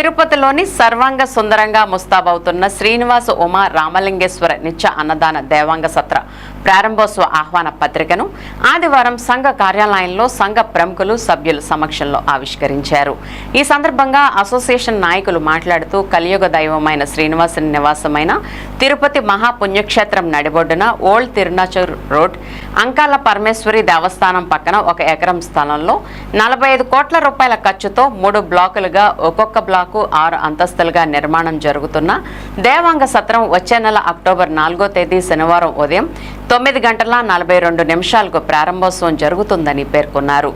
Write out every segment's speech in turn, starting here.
తిరుపతిలోని సర్వాంగ సుందరంగా ముస్తాబవుతున్న శ్రీనివాస ఉమా రామలింగేశ్వర నిత్య అన్నదాన దేవాంగ సత్ర ప్రారంభోత్సవ ఆహ్వాన పత్రికను ఆదివారం సంఘ కార్యాలయంలో సంఘ ప్రముఖులు సభ్యుల సమక్షంలో ఆవిష్కరించారు. ఈ సందర్భంగా అసోసియేషన్ నాయకులు మాట్లాడుతూ కలియుగ దైవమైన శ్రీనివాసుని నివాసమైన తిరుపతి మహాపుణ్యక్షేత్రం నడిబొడ్డున ఓల్డ్ తిరునాచూర్ రోడ్ అంకాల పరమేశ్వరి దేవస్థానం పక్కన ఒక ఎకరం స్థలంలో నలభై ఐదు కోట్ల రూపాయల ఖర్చుతో మూడు బ్లాకులుగా ఒక్కొక్క బ్లాకు ఆరు అంతస్తులుగా నిర్మాణం జరుగుతున్న దేవాంగ సత్రం వచ్చే నెల అక్టోబర్ నాలుగో తేదీ శనివారం ఉదయం తొమ్మిది గంటల నలభై రెండు నిమిషాలకు ప్రారంభోత్సవం జరుగుతుందని పేర్కొన్నారు.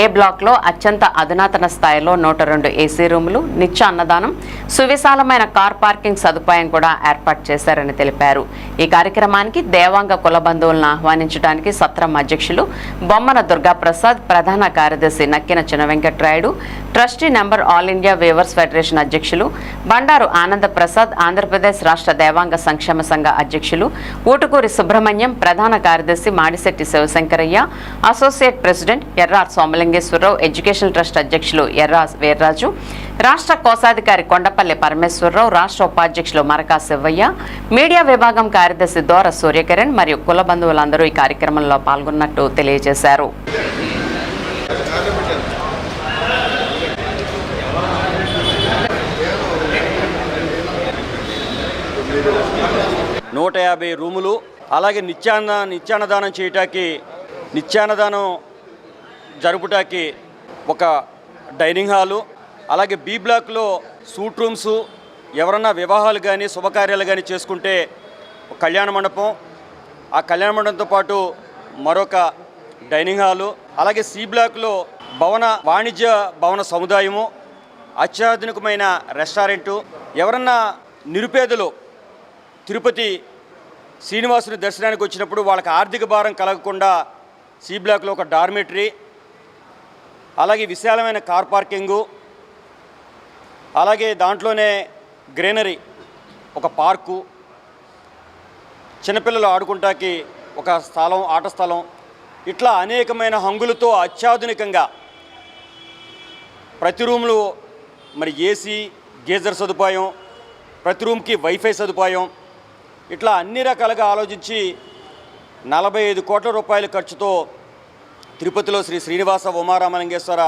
ఏ బ్లాక్లో అత్యంత అధునాతన స్థాయిలో నూట రెండు ఏసీ రూములు నిత్య అన్నదానం సువిశాలమైన కార్ పార్కింగ్ సదుపాయం కూడా ఏర్పాటు చేశారని తెలిపారు. ఈ కార్యక్రమానికి దేవాంగ కుల బంధువులను ఆహ్వానించడానికి సత్రం అధ్యక్షులు బొమ్మన దుర్గాప్రసాద్ ప్రధాన కార్యదర్శి Nakkina Chinna Venkatrayudu trustee number all India weavers federation అధ్యక్షులు బండారు ఆనంద ప్రసాద్ ఆంధ్రప్రదేశ్ రాష్ట్ర దేవాంగ సంక్షేమ సంఘ అధ్యక్షులు ఊటుకూరి సుబ్రహ్మణ్యం ప్రధాన కార్యదర్శి మాడిశెట్టి శివశంకరయ్య అసోసియేట్ ప్రెసిడెంట్ ఎర్రార్ సోమలింగేశ్వరరావు ఎడ్యుకేషన్ ట్రస్ట్ అధ్యక్షులు ఎర్రా వీర్రాజు రాష్ట్ర కోశాధికారి కొండపల్లి పరమేశ్వరరావు రాష్ట్ర ఉపాధ్యక్షులు మరకా శివయ్య మీడియా విభాగం కార్యదర్శి దోర సూర్యకిరణ్ మరియు కుల బంధువులందరూ ఈ కార్యక్రమంలో పాల్గొన్నట్టు తెలియజేశారు. నూట యాభై రూములు అలాగే నిత్యాన్న నిత్యాన్నదానం చేయటానికి నిత్యాన్నదానం జరుపుటానికి ఒక డైనింగ్ హాలు అలాగే బీ బ్లాక్లో సూట్ రూమ్స్ ఎవరన్నా వివాహాలు కానీ శుభకార్యాలు కానీ చేసుకుంటే కళ్యాణ మండపం. ఆ కళ్యాణ మండపంతో పాటు మరొక డైనింగ్ హాలు అలాగే సి బ్లాక్లో భవన వాణిజ్య భవన సముదాయము అత్యాధునికమైన రెస్టారెంటు ఎవరన్నా నిరుపేదలు తిరుపతి శ్రీనివాసుని దర్శనానికి వచ్చినప్పుడు వాళ్ళకి ఆర్థిక భారం కలగకుండా సి బ్లాక్లో ఒక డార్మెటరీ అలాగే విశాలమైన కార్ పార్కింగు అలాగే దాంట్లోనే గ్రీనరీ ఒక పార్కు చిన్నపిల్లలు ఆడుకుంటాకి ఒక స్థలం ఆట స్థలం ఇట్లా అనేకమైన హంగులతో అత్యాధునికంగా ప్రతి రూమ్లో మరి ఏసీ గేజర్ సదుపాయం ప్రతి రూమ్కి వైఫై సదుపాయం ఇట్లా అన్ని రకాలుగా ఆలోచించి నలభై ఐదు కోట్ల రూపాయల ఖర్చుతో తిరుపతిలో శ్రీ శ్రీనివాస ఉమారామలింగేశ్వర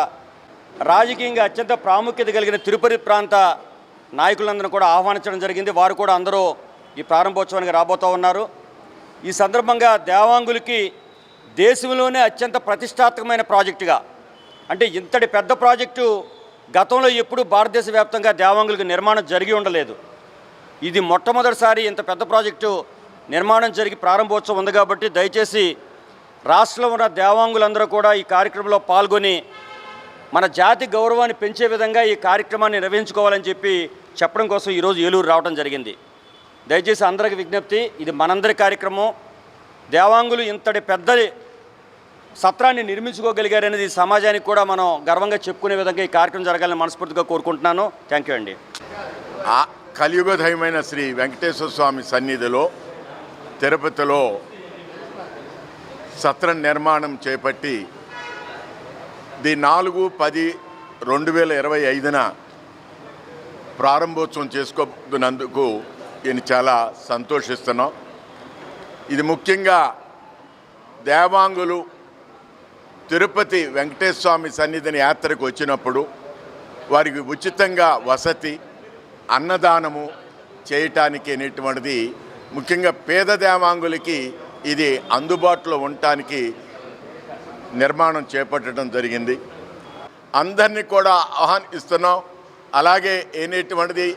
రాజకీయంగా అత్యంత ప్రాముఖ్యత కలిగిన తిరుపతి ప్రాంత నాయకులందరూ కూడా ఆహ్వానించడం జరిగింది. వారు కూడా అందరూ ఈ ప్రారంభోత్సవానికి రాబోతూ ఉన్నారు. ఈ సందర్భంగా దేవాంగులకి దేశంలోనే అత్యంత ప్రతిష్టాత్మకమైన ప్రాజెక్టుగా అంటే ఇంతటి పెద్ద ప్రాజెక్టు గతంలో ఎప్పుడూ భారతదేశ వ్యాప్తంగా దేవాంగులకు నిర్మాణం జరిగి ఉండలేదు. ఇది మొట్టమొదటిసారి ఇంత పెద్ద ప్రాజెక్టు నిర్మాణం జరిగి ప్రారంభోత్సవం ఉంది కాబట్టి దయచేసి రాష్ట్రంలో ఉన్న దేవాంగులందరూ కూడా ఈ కార్యక్రమంలో పాల్గొని మన జాతి గౌరవాన్ని పెంచే విధంగా ఈ కార్యక్రమాన్ని నిర్వహించుకోవాలని చెప్పి చెప్పడం కోసం ఈరోజు ఏలూరు రావడం జరిగింది. దయచేసి అందరికి విజ్ఞప్తి ఇది మనందరి కార్యక్రమం. దేవాంగులు ఇంతటి పెద్ద సత్రాన్ని నిర్మించుకోగలిగారనేది సమాజానికి కూడా మనం గర్వంగా చెప్పుకునే విధంగా ఈ కార్యక్రమం జరగాలని మనస్ఫూర్తిగా కోరుకుంటున్నాను. థ్యాంక్ యూ అండి. కలియుగదైమైన శ్రీ వెంకటేశ్వర స్వామి సన్నిధిలో తిరుపతిలో సత్ర నిర్మాణం చేపట్టి ది నాలుగు పది రెండు వేల ఇరవై ఐదున ప్రారంభోత్సవం చేసుకోనందుకు నేను చాలా సంతోషిస్తున్నాం. ఇది ముఖ్యంగా దేవాంగులు తిరుపతి వెంకటేశ్వర స్వామి సన్నిధిని యాత్రకు వచ్చినప్పుడు వారికి ఉచితంగా వసతి అన్నదానము చేయటానికి అనేటువంటిది ముఖ్యంగా పేద దేవాంగులకి ఇది అందుబాటులో ఉండటానికి నిర్మాణం చేపట్టడం జరిగింది. అందరినీ కూడా ఆహ్వానిస్తున్నాం. అలాగే అనేటువంటిది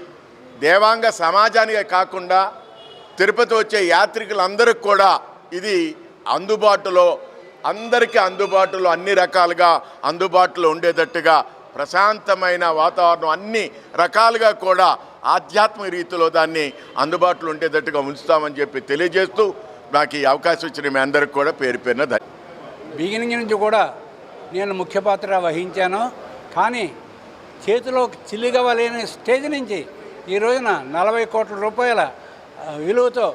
దేవాంగ సమాజానికే కాకుండా తిరుపతి వచ్చే యాత్రికులందరికీ కూడా ఇది అందుబాటులో అందరికీ అందుబాటులో అన్ని రకాలుగా అందుబాటులో ఉండేటట్టుగా ప్రశాంతమైన వాతావరణం అన్ని రకాలుగా కూడా ఆధ్యాత్మిక రీతిలో దాన్ని అందుబాటులో ఉండేటట్టుగా ఉంచుతామని చెప్పి తెలియజేస్తూ నాకు ఈ అవకాశం ఇచ్చిన మీ అందరికి కూడా పేరు పేరున బిగినింగ్ నుంచి కూడా నేను ముఖ్య పాత్ర వహించాను. కానీ చేతిలో చిల్లిగవ్వలేని స్టేజ్ నుంచి ఈ రోజున నలభై కోట్ల రూపాయల విలువతో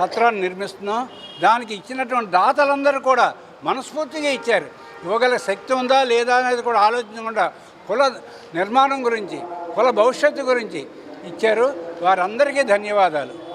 సత్రాన్ని నిర్మిస్తున్నాం. దానికి ఇచ్చినటువంటి దాతలందరూ కూడా మనస్ఫూర్తిగా ఇచ్చారు. ఇవ్వగల శక్తి ఉందా లేదా అనేది కూడా ఆలోచించకుండా కుల నిర్మాణం గురించి కుల భవిష్యత్తు గురించి ఇచ్చారు. వారందరికీ ధన్యవాదాలు.